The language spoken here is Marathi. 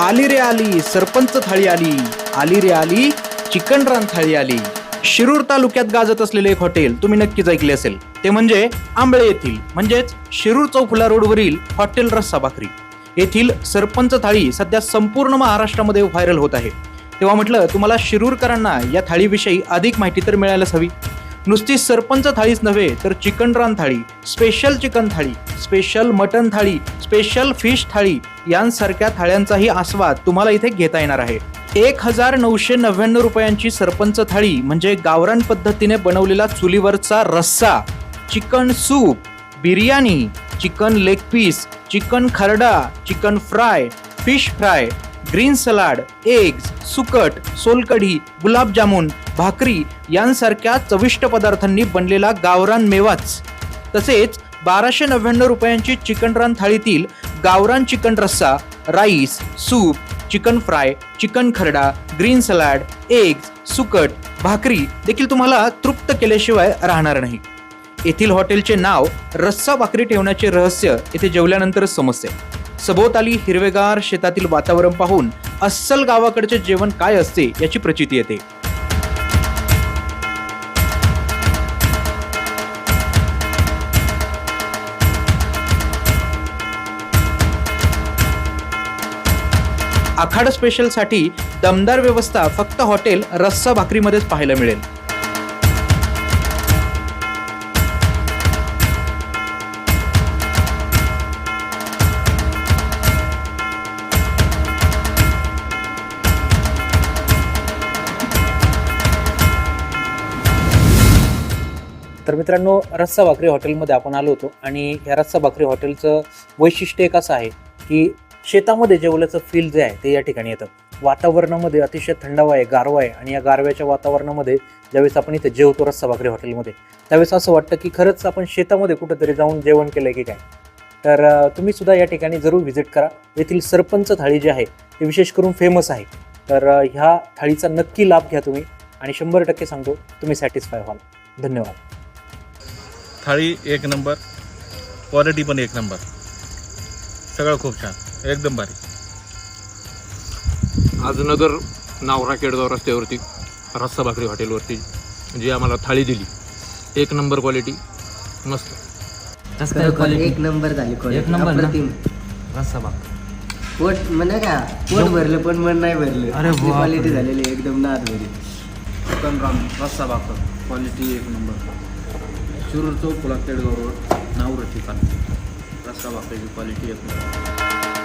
आली रे आली सरपंच थाळी आली. आली रे आली चिकन रान थाळी आली. शिरूर तालुक्यात गाजत असलेले एक हॉटेल तुम्ही नक्कीच ऐकले असेल. ते म्हणजे आंबळे येथील म्हणजेच शिरूर चौफुला रोडवरील हॉटेल रस्सा भाकरी. येथील सरपंच थाळी सध्या संपूर्ण महाराष्ट्रामध्ये व्हायरल होत आहे. तेव्हा म्हटलं तुम्हाला शिरूरकरांना या थाळीविषयी अधिक माहिती तर मिळायलाच हवी. नुसती सरपंच थाळीच नव्हे तर चिकन रान thali special chicken thali special mutton thali special fish thali यांसारख्या थाळ्यांचाही आस्वाद तुम्हाला इथे घेता येणार आहे. एक हजार नऊशे नव्याण्णव रुपयांची सरपंच थाळी म्हणजे गावरान पद्धतीने बनवलेला चुलीवरचा रस्सा chicken soup biryani chicken leg piece chicken खरडा chicken fry fish fry green salad eggs सुकट सोलकढी गुलाबजामुन भाकरी यांसारख्या चविष्ट पदार्थांनी बनलेला गावरान मेवाच. तसेच बाराशे नव्याण्णव रुपयांची चिकन रान थाळीतील गावरान चिकन रस्सा rice soup chicken fry chicken खरडा ग्रीन सलाड एग्ज सुकट भाकरी देखील तुम्हाला तृप्त केल्याशिवाय राहणार नाही. येथील हॉटेलचे नाव रस्सा भाकरी ठेवण्याचे रहस्य येथे जेवल्यानंतरच समजते. सभोवताली हिरवेगार शेतातील वातावरण पाहून अस्सल गावाकडचे जेवण काय असते याची प्रचिती येते. आखाड स्पेशलसाठी दमदार व्यवस्था फक्त हॉटेल रस्सा भाकरीमध्येच पाहायला मिळेल. तर मित्रांनो रस्सा भाकरी हॉटेलमध्ये आपण आलो होतो आणि या रस्सा भाकरी हॉटेलचं वैशिष्ट्य एक असं आहे की शेतामध्ये जेवल्याचं फील जे आहे ते या ठिकाणी येतं. वातावरणामध्ये अतिशय थंडावा आहे गारवा आहे आणि या गारव्याच्या वातावरणामध्ये ज्यावेळेस आपण इथे जेवतो रस्सा भाकरी हॉटेलमध्ये त्यावेळेस असं वाटतं की खरंच आपण शेतामध्ये कुठंतरी जाऊन जेवण केलं की काय? तर तुम्ही सुद्धा या ठिकाणी जरूर व्हिजिट करा. येथील सरपंच थाळी जी आहे ती विशेष करून फेमस आहे. तर ह्या थाळीचा नक्की लाभ घ्या तुम्ही आणि शंभर टक्के सांगतो तुम्ही सॅटिस्फाय व्हाल. धन्यवाद. थाळी एक नंबर क्वालिटी पण एक नंबर. सगळं खूप छान एकदम भारी. आज नगर नावरा केडगाव रस्त्यावरती रस्सा भाकरी हॉटेलवरती जी आम्हाला थाळी दिली. एक नंबर क्वालिटी मस्त. खरं एक नंबर झाली एक नंबर रस्सा पोट म्हणा का पोट भरलं पण मन नाही भरलं. अरे. क्वालिटी झालेली एकदम नाद भरली. चिकन राम रस्सा भाकर. क्वालिटी एक नंबर. शिरूर चौक पुला केडगाव रोड नावर ठिकाण रस्सा भाकरीची क्वालिटी एक